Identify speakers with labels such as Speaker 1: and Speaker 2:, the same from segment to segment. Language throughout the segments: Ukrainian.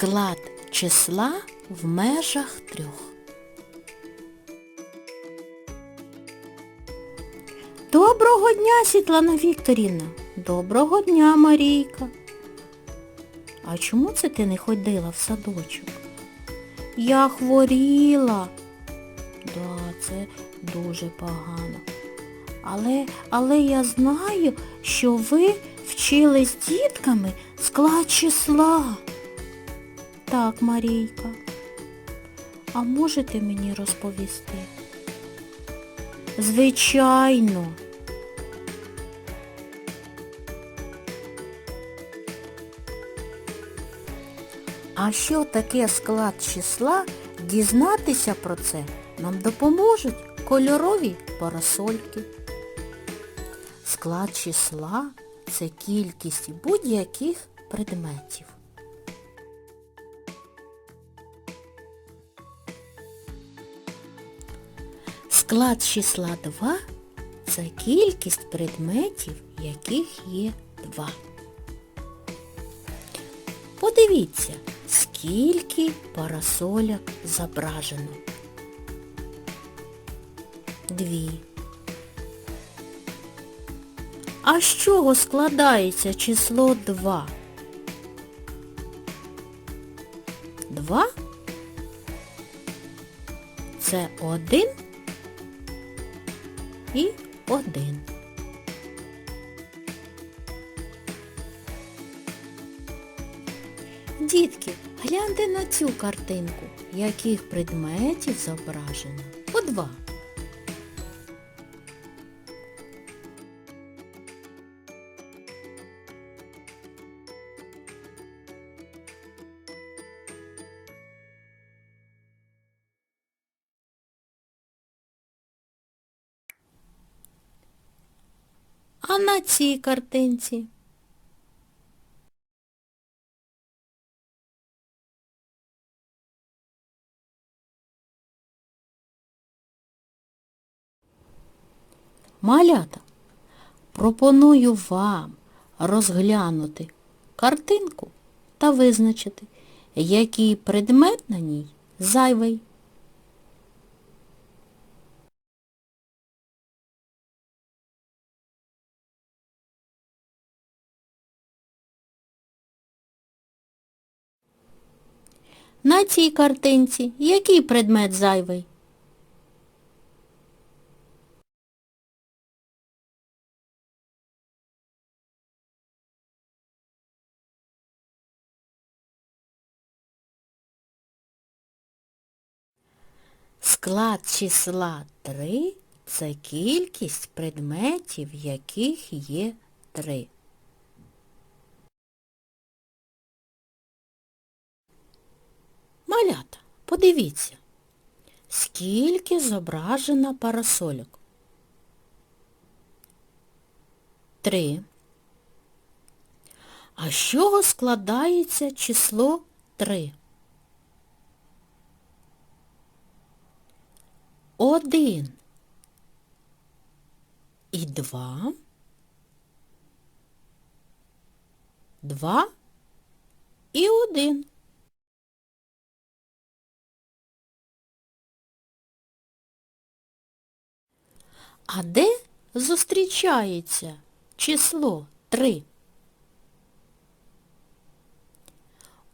Speaker 1: Склад числа в межах трьох. Доброго дня, Світлана Вікторівна. Доброго дня, Марійка. А чому це ти не ходила в садочок? Я хворіла. Да, це дуже погано. Але, але я знаю, що ви вчили з дітками склад числа. Так, Марійка. А можете мені розповісти? Звичайно. А що таке склад числа? Дізнатися про це нам допоможуть кольорові парасольки. Склад числа це кількість будь-яких предметів. Склад числа 2 це кількість предметів, яких є 2. Подивіться, скільки парасоляк зображено. Дві. А з чого складається число 2? 2 це 1 і 1. Дітки, гляньте на цю картинку, яких предметів зображено по два. А на цій картинці? Малята, пропоную вам розглянути картинку та визначити, який предмет на ній зайвий. На цій картинці який предмет зайвий? Склад числа 3 – це кількість предметів, яких є 3. Малята, подивіться, скільки зображено парасольок. Три. А з чого складається число 3? Один. І два. Два і один. А де зустрічається число 3?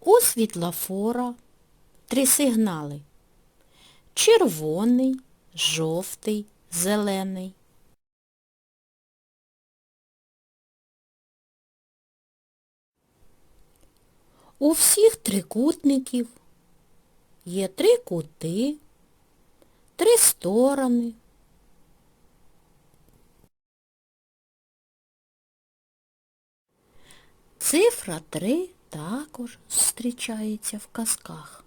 Speaker 1: У світлофора три сигнали. Червоний, жовтий, зелений. У всіх трикутників є три кути, три сторони. Цифра 3 також зустрічається в казках.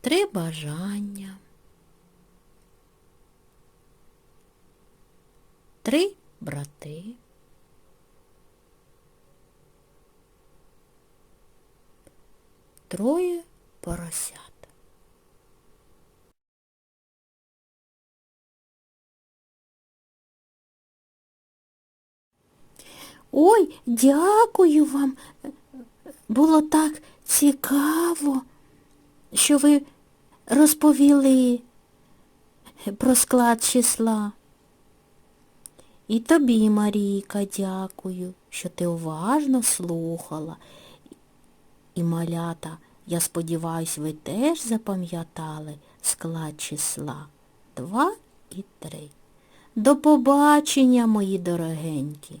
Speaker 1: Три бажання. Три брати. Троє поросят. Ой, дякую вам, було так цікаво, що ви розповіли про склад числа. І тобі, Марійка, дякую, що ти уважно слухала. І малята, я сподіваюсь, ви теж запам'ятали склад числа два і три. До побачення, мої дорогенькі.